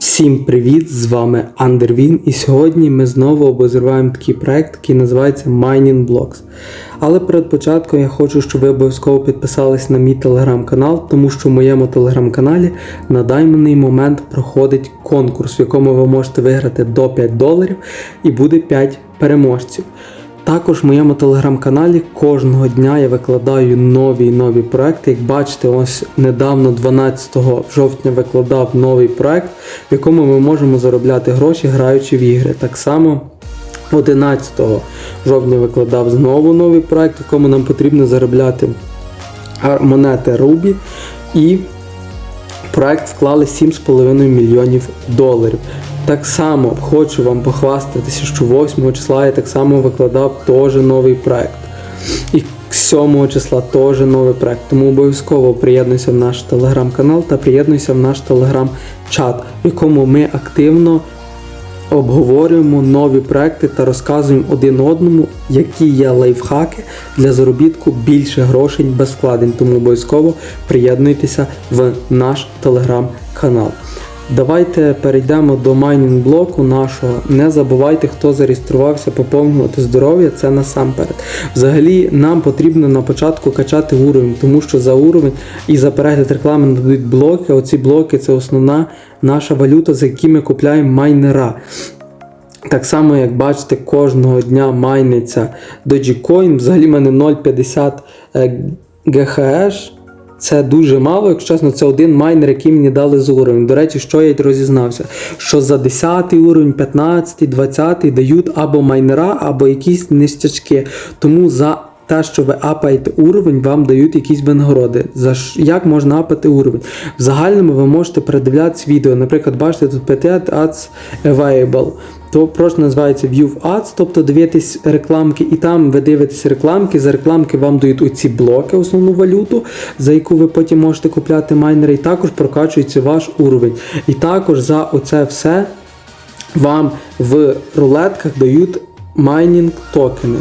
Всім привіт! З вами Андервін, і сьогодні ми знову обозріваємо такий проект, який називається Mining Blocks. Але перед початком я хочу, щоб ви обов'язково підписались на мій телеграм-канал, тому що в моєму телеграм-каналі на даний момент проходить конкурс, в якому ви можете виграти до 5 доларів і буде 5 переможців. Також в моєму телеграм-каналі кожного дня я викладаю нові і нові проекти. Як бачите, ось недавно, 12 жовтня, викладав новий проект, в якому ми можемо заробляти гроші, граючи в ігри. Так само 11 жовтня викладав знову новий проект, в якому нам потрібно заробляти монети Рубі. І проект вклали 7,5 мільйонів доларів. Так само хочу вам похвастатися, що 8 числа я так само викладав теж новий проект. І 7 числа теж новий проект. Тому обов'язково приєднуйся в наш телеграм-канал та приєднуйся в наш телеграм-чат, в якому ми активно обговорюємо нові проекти та розказуємо один одному, які є лайфхаки для заробітку більше грошей без вкладень. Тому обов'язково приєднуйтеся в наш телеграм-канал. Давайте перейдемо до майнінг блоку нашого. Не забувайте, хто зареєструвався поповнювати здоров'я, це насамперед. Взагалі нам потрібно на початку качати уровень, тому що за уровень і за перегляд реклами надають блоки. Оці блоки це основна наша валюта, за які ми купляємо майнера. Так само, як бачите, кожного дня майниться Dogecoin. Взагалі в мене 0,50 е, GHz. Це дуже мало, якщо чесно, це один майнер, який мені дали за уровень. До речі, що я й розізнався, що за 10 уровень, 15, 20 дають або майнера, або якісь ништячки. Тому за те, що ви апаєте уровень, вам дають якісь винагороди. За як можна апати уровень? В загальному ви можете передивлятися відео. Наприклад, бачите, тут 5 ads available. То просто називається View Ads, тобто дивитесь рекламки, і там ви дивитесь рекламки. За рекламки вам дають оці блоки, основну валюту, за яку ви потім можете купляти майнери, і також прокачується ваш уровень. І також за оце все вам в рулетках дають майнінг токени.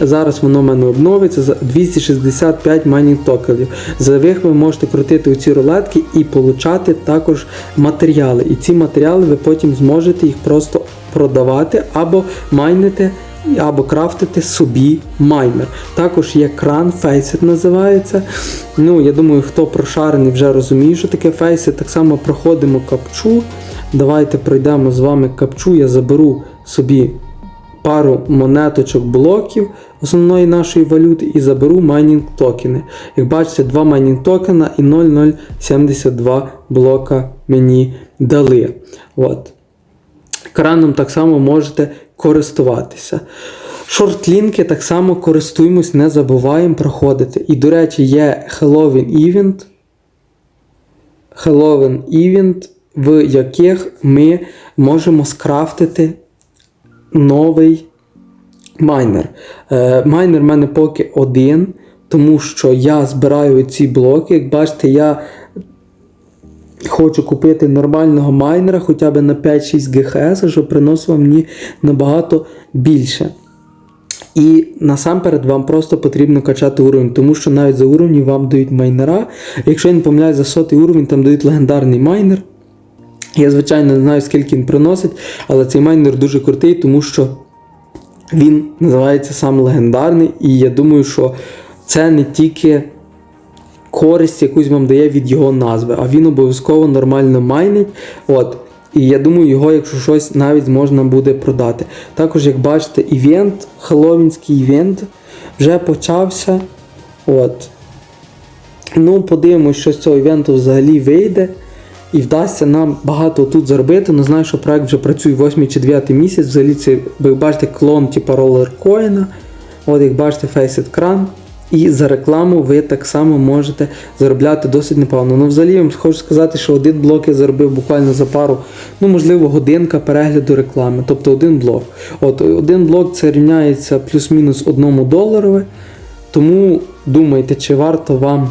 Зараз воно в мене обновиться за 265 майнінг токенів. За них ви можете крутити у ці рулетки і получати також матеріали. І ці матеріали ви потім зможете їх просто продавати або майнити. Або крафтити собі майнер. Також є кран, Faceit називається. Ну, я думаю, хто прошарений вже розуміє, що таке Faceit. Так само проходимо капчу. Давайте пройдемо з вами капчу. Я заберу собі пару монеточок блоків основної нашої валюти і заберу майнінг токени. Як бачите, два майнінг токена і 0,072 блока мені дали. От. Краном так само можете користуватися. Шортлінки так само користуємось, не забуваємо проходити. І, до речі, є Halloween Event. Halloween Event, в яких ми можемо скрафтити новий майнер. Е, майнер в мене поки один, тому що я збираю ці блоки. Як бачите, я хочу купити нормального майнера хоча б на 5-6 ГХС, що приносило мені набагато більше. І насамперед вам просто потрібно качати уровень, тому що навіть за уровні вам дають майнера. Якщо я не помиляюсь, за сотий уровень там дають легендарний майнер. Я, звичайно, не знаю, скільки він приносить, але цей майнер дуже крутий, тому що він називається сам легендарний. І я думаю, що це не тільки користь якусь вам дає від його назви, а він обов'язково нормально майнить. От. І я думаю, його, якщо щось, навіть можна буде продати. Також, як бачите, івент, хеллоуінський івент вже почався. От. Ну, подивимось, що з цього івенту взагалі вийде. І вдасться нам багато тут заробити. Ну знаю, що проект вже працює 8 чи 9 місяць. Взагалі це, ви бачите, клон типу ролеркоїна. От як бачите, Faceit кран. І за рекламу ви так само можете заробляти досить непогано. Ну, взагалі я вам хочу сказати, що один блок я заробив буквально за пару, ну можливо, годинка перегляду реклами. Тобто один блок. От один блок це рівняється плюс-мінус одному доларові. Тому думайте, чи варто вам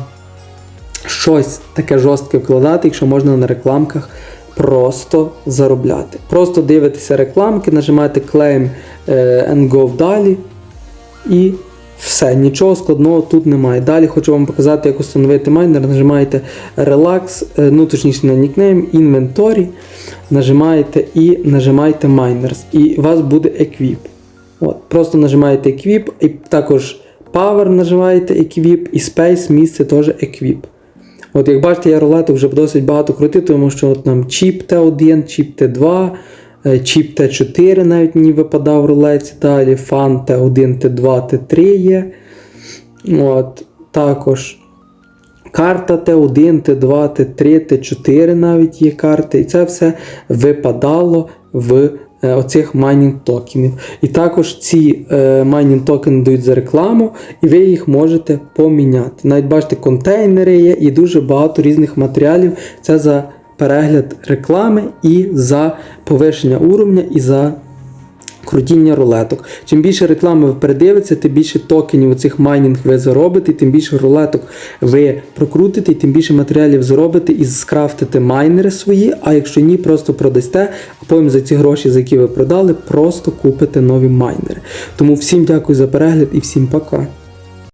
щось таке жорстке вкладати, якщо можна на рекламках просто заробляти. Просто дивитеся рекламки, нажимаєте Claim е, and Go далі і Все, нічого складного тут немає. Далі хочу вам показати, як встановити майнер. Нажимаєте Relax, е, ну точніше на нікнейм, Inventory, нажимаєте і нажимаєте Miners. І у вас буде Equip. От, просто нажимаєте Equip, і також Power нажимаєте Equip, і Space місце теж Equip. От як бачите, я рулеток вже досить багато крутив, тому що от нам чіп Т1, чіп Т2, е, чіп Т4 навіть мені випадав в далі фан Т1, Т2, Т3 є. От, також карта Т1, Т2, Т3, Т4 навіть є карти. І це все випадало в оцих майнінг токенів. І також ці е, майнінг токени дають за рекламу, і ви їх можете поміняти. Навіть бачите, контейнери є і дуже багато різних матеріалів. Це за перегляд реклами і за повищення уровня, і за крутіння рулеток. Чим більше реклами ви передивитеся, тим більше токенів оцих майнінг ви заробите, тим більше рулеток ви прокрутите, тим більше матеріалів заробите і скрафтите майнери свої. А якщо ні, просто продасте, а потім за ці гроші, за які ви продали, просто купите нові майнери. Тому всім дякую за перегляд і всім пока.